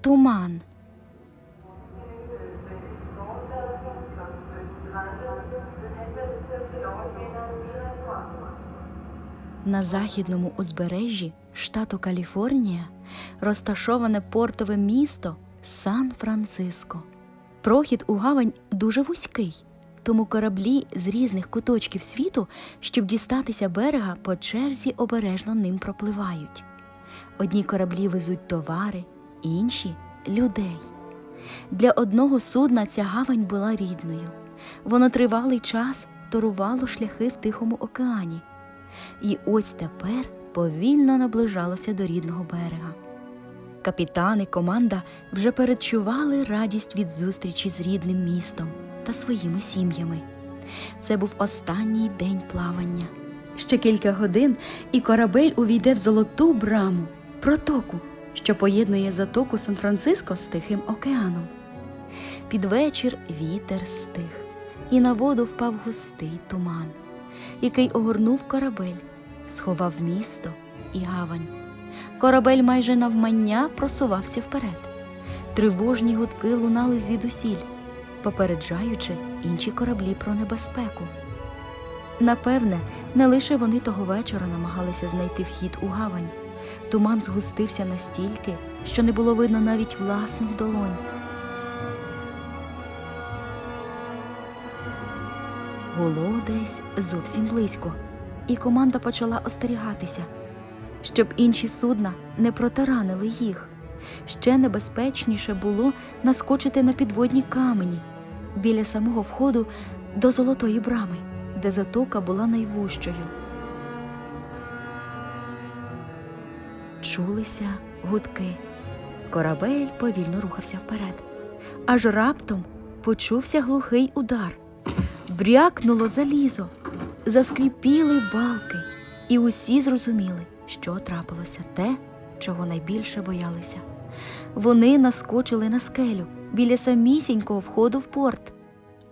туман. На західному узбережжі штату Каліфорнія розташоване портове місто Сан-Франциско. Прохід у гавань дуже вузький, тому кораблі з різних куточків світу, щоб дістатися берега, по черзі обережно ним пропливають. Одні кораблі везуть товари, інші людей. Для одного судна ця гавань була рідною. Воно тривалий час торувало шляхи в Тихому океані. І ось тепер повільно наближалося до рідного берега. Капітани, команда вже передчували радість від зустрічі з рідним містом та своїми сім'ями. Це був останній день плавання. Ще кілька годин, і корабель увійде в золоту браму, протоку, що поєднує затоку Сан-Франциско з Тихим океаном. Під вечір вітер стих, і на воду впав густий туман, який огорнув корабель, сховав місто і гавань. Корабель майже навмання просувався вперед. Тривожні гудки лунали звідусіль, попереджаючи інші кораблі про небезпеку. Напевне, не лише вони того вечора намагалися знайти вхід у гавань. Туман згустився настільки, що не було видно навіть власних долонь. Було десь зовсім близько, і команда почала остерігатися, щоб інші судна не протаранили їх. Ще небезпечніше було наскочити на підводні камені біля самого входу до золотої брами, де затока була найвужчою. Чулися гудки. Корабель повільно рухався вперед. Аж раптом почувся глухий удар. Брякнуло залізо, заскріпіли балки, і усі зрозуміли, що трапилося те, чого найбільше боялися. Вони наскочили на скелю біля самісінького входу в порт.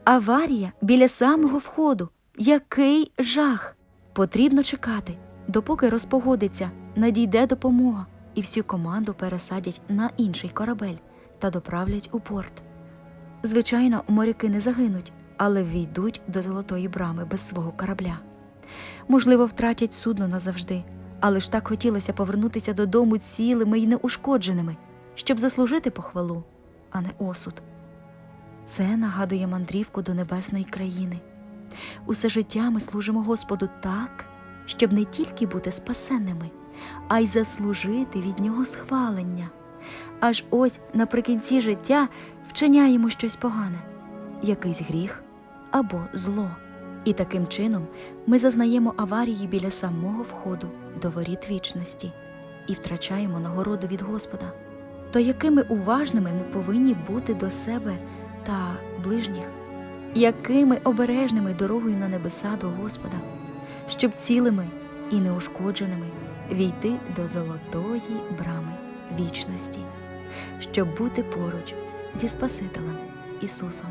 Аварія біля самого входу. Який жах! Потрібно чекати, допоки розпогодиться, надійде допомога, і всю команду пересадять на інший корабель та доправлять у порт. Звичайно, моряки не загинуть, але війдуть до золотої брами без свого корабля. Можливо, втратять судно назавжди, але ж так хотілося повернутися додому цілими й неушкодженими, щоб заслужити похвалу, а не осуд. Це нагадує мандрівку до небесної країни. Усе життя ми служимо Господу так, щоб не тільки бути спасенними, а й заслужити від нього схвалення. Аж ось наприкінці життя вчиняємо щось погане, якийсь гріх або зло. І таким чином ми зазнаємо аварії біля самого входу до воріт вічності і втрачаємо нагороду від Господа. То якими уважними ми повинні бути до себе та ближніх, якими обережними дорогою на небеса до Господа, щоб цілими і неушкодженими війти до золотої брами вічності, щоб бути поруч зі Спасителем Ісусом.